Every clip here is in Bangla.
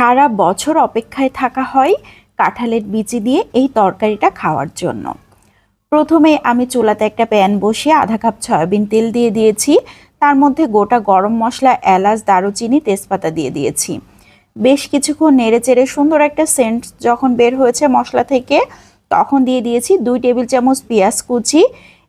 সারা বছর অপেক্ষায় থাকা হয় কাঁঠালের বিচি দিয়ে এই তরকারিটা খাওয়ার জন্য। প্রথমে আমি চুলাতে একটা প্যান বসিয়ে আধা কাপ সয়াবিন তেল দিয়ে দিয়েছি। তার মধ্যে গোটা গরম মশলা, এলাচ, দারুচিনি, তেজপাতা দিয়ে দিয়েছি। বেশ কিছুক্ষণ নেড়ে চেড়ে সুন্দর একটা সেন্ট যখন বের হয়েছে মশলা থেকে, তখন দিয়ে দিয়েছি দুই টেবিল চামচ পেঁয়াজ কুচি।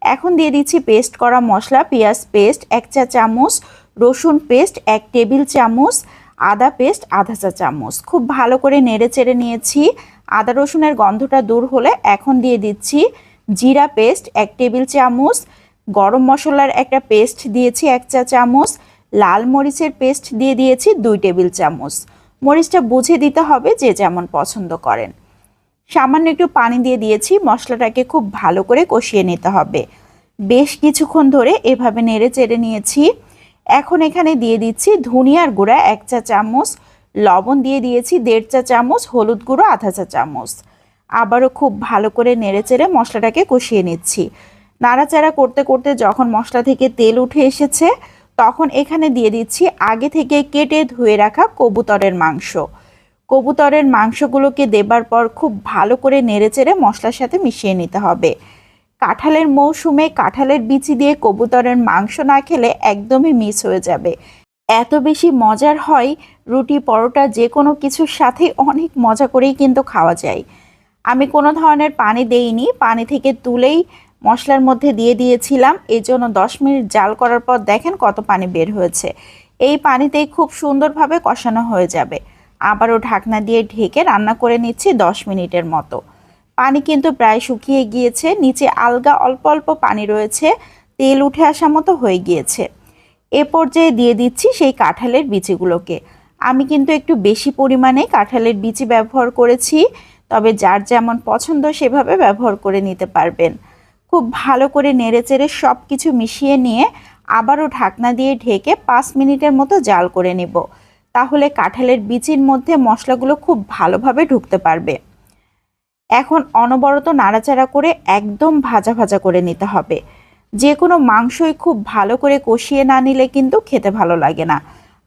এখন দিয়ে দিচ্ছি পেস্ট করা মশলা, পেঁয়াজ পেস্ট, এক চা চামচ, রসুন পেস্ট, এক টেবিল চামচ আদা পেস্ট, আধা চা চামচ। খুব ভালো করে নেড়ে চেড়ে নিয়েছি। আদা রসুনের গন্ধটা দূর হলে এখন দিয়ে দিচ্ছি জিরা পেস্ট, এক টেবিল চামচ। গরম মশলার একটা পেস্ট দিয়েছি, এক চা চামচ। লাল মরিচের পেস্ট দিয়ে দিয়েছি, দুই টেবিল চামচ। মরিচটা বুঝে দিতে হবে যে যেমন পছন্দ করেন। সামান্য একটু পানি দিয়ে দিয়েছি, মশলাটাকে খুব ভালো করে কষিয়ে নিতে হবে। বেশ কিছুক্ষণ ধরে এভাবে নেড়ে চেড়ে নিয়েছি। এখন এখানে দিয়ে দিচ্ছি ধনিয়ার গুঁড়া এক চা চামচ, লবণ দিয়ে দিয়েছি দেড় চা চামচ, হলুদ গুঁড়ো আধা চা চামচ। আবারও খুব ভালো করে নেড়ে চেড়ে মশলাটাকে কষিয়ে নিচ্ছি। নাড়াচাড়া করতে করতে যখন মশলা থেকে তেল উঠে এসেছে, তখন এখানে দিয়ে দিচ্ছি আগে থেকে কেটে ধুয়ে রাখা কবুতরের মাংস। কবুতরের মাংসগুলোকে দেবার পর খুব ভালো করে নেড়েচেড়ে মশলার সাথে মিশিয়ে নিতে হবে। কাঁঠালের মৌসুমে কাঁঠালের বিচি দিয়ে কবুতরের মাংস না খেলে একদমই মিস হয়ে যাবে। এত বেশি মজার হয় রুটি, পরোটা, যে কোনো কিছুর সাথে অনেক মজা করেই কিন্তু খাওয়া যায়। আমি কোনো ধরনের পানি দেইনি, পানি থেকে তুলেই মশলার মধ্যে দিয়ে দিয়েছিলাম। এই জন্য দশ মিনিট জাল করার পর দেখেন কত পানি বের হয়েছে। এই পানিতেই খুব সুন্দরভাবে কষানো হয়ে যাবে। আবারও ঢাকনা দিয়ে ঢেকে রান্না করে নিচ্ছি দশ মিনিটের মতো। পানি কিন্তু প্রায় শুকিয়ে গিয়েছে। নিচে আলগা অল্প অল্প পানি রয়েছে। তেল উঠে আসা মতো হয়ে গিয়েছে। এ পর্যায়ে দিয়ে দিচ্ছি সেই কাঁঠালের বিচিগুলোকে আমি কিন্তু একটু বেশি পরিমাণে কাঁঠালের বিচি ব্যবহার করেছি, তবে যার যেমন পছন্দ সেভাবে ব্যবহার করে নিতে পারবেন। খুব ভালো করে নেড়েচেড়ে সব কিছু মিশিয়ে নিয়ে আবারও ঢাকনা দিয়ে ঢেকে পাঁচ মিনিটের মতো জাল করে নেব। তাহলে কাঁঠালের বিচির মধ্যে মশলাগুলো খুব ভালোভাবে ঢুকতে পারবে। এখন অনবরত নাড়াচাড়া করে একদম ভাজা ভাজা করে নিতে হবে। যে কোনো মাংসই খুব ভালো করে কষিয়ে না নিলে কিন্তু খেতে ভালো লাগে না।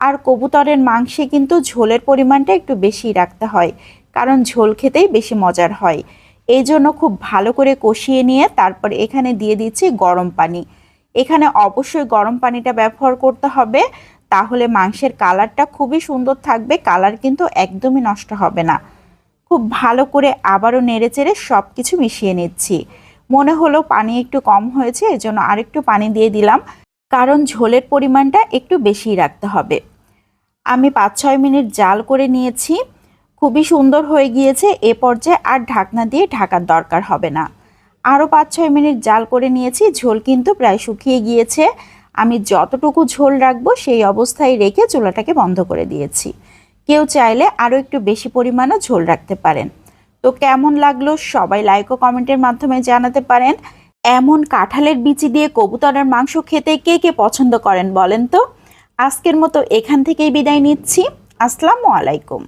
আর কবুতরের মাংসে কিন্তু ঝোলের পরিমাণটা একটু বেশি রাখতে হয়, কারণ ঝোল খেতেই বেশি মজার হয়। এই জন্য খুব ভালো করে কষিয়ে নিয়ে তারপর এখানে দিয়ে দিচ্ছি গরম পানি। এখানে অবশ্যই গরম পানিটা ব্যবহার করতে হবে, তাহলে মাংসের কালারটা খুবই সুন্দর থাকবে, কালার কিন্তু একদমই নষ্ট হবে না। খুব ভালো করে আবারও নেড়ে চেড়ে সব কিছু মিশিয়ে নিচ্ছি। মনে হলো পানি একটু কম হয়েছে, এজন্য আরেকটু পানি দিয়ে দিলাম, কারণ ঝোলের পরিমাণটা একটু বেশি রাখতে হবে। আমি পাঁচ ছয় মিনিট জাল করে নিয়েছি, খুবই সুন্দর হয়ে গিয়েছে, এ পর্যায়ে আর ঢাকনা দিয়ে ঢাকার দরকার হবে না। আরও পাঁচ ছয় মিনিট জাল করে নিয়েছি, ঝোল কিন্তু প্রায় শুকিয়ে গিয়েছে। আমি যতটুকু ঝোল রাখব সেই অবস্থায় রেখে চুলাটাকে বন্ধ করে দিয়েছি। কেউ চাইলে আরও একটু বেশি পরিমাণও ঝোল রাখতে পারেন। তো কেমন লাগল সবাই লাইক ও কমেন্টের মাধ্যমে জানাতে পারেন। এমন কাঁঠালের বিচি দিয়ে কবুতরের মাংস খেতে কে কে পছন্দ করেন বলেন তো? আজকের মতো এখান থেকেই বিদায় নিচ্ছি। আসসালামু আলাইকুম।